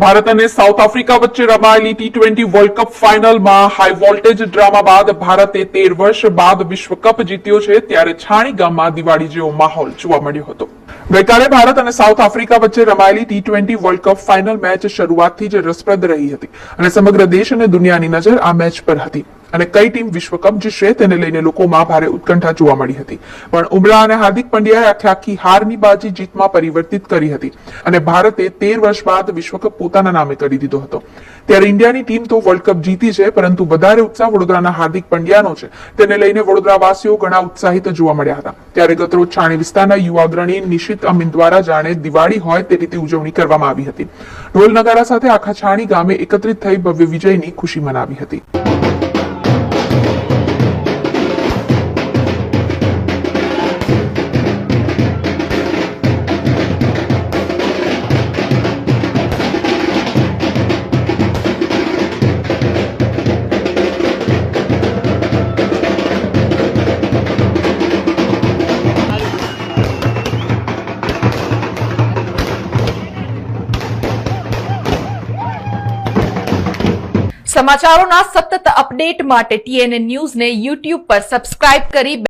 ભારત અને south Africa વચ્ચે રમાયેલી ટી ટ્વેન્ટી વર્લ્ડ કપ ફાઇનલમાં હાઈ વોલ્ટેજ ડ્રામા બાદ ભારતે તેર વર્ષ બાદ વિશ્વ કપ જીત્યો છે, ત્યારે છાણી ગામમાં દિવાળી જેવો માહોલ જોવા મળ્યો હતો. ગઈકાલે ભારત અને સાઉથ આફ્રિકા વચ્ચે રમાયેલી T twenty world cup final match શરૂઆતથી જ રસપ્રદ રહી હતી અને સમગ્ર દેશ અને દુનિયાની નજર આ મેચ પર હતી. અને કઈ ટીમ વિશ્વ કપ જીતશે તેને લઈને લોકોમાં ભારે ઉત્કંઠા જોવા મળી હતી. પણ ઉમરા અને હાર્દિક પંડ્યાએ આખે આખી હારની બાજી જીતમાં પરિવર્તિત કરી હતી અને ભારતે તેર વર્ષ બાદ વિશ્વ કપ પોતાના નામે કરી દીધો હતો. ત્યારે ઇન્ડિયાની ટીમ તો વર્લ્ડ કપ જીતી છે, પરંતુ વધારે ઉત્સાહ વડોદરાના હાર્દિક પંડ્યાનો છે. તેને લઈને વડોદરાવાસીઓ ઘણા ઉત્સાહિત જોવા મળ્યા હતા. ત્યારે ગતરોજ છાણી વિસ્તારના યુવા અગ્રણી નિશિત અમીન દ્વારા જાણે દિવાળી હોય તે રીતે ઉજવણી કરવામાં આવી હતી. ઢોલ નગારા સાથે આખા છાણી ગામે એકત્રિત થઈ ભવ્ય વિજયની ખુશી મનાવી હતી. સમાચારોના સતત અપડેટ માટે ટીએનએ ન્યૂઝને યુટ્યુબ પર સબસ્ક્રાઇબ કરી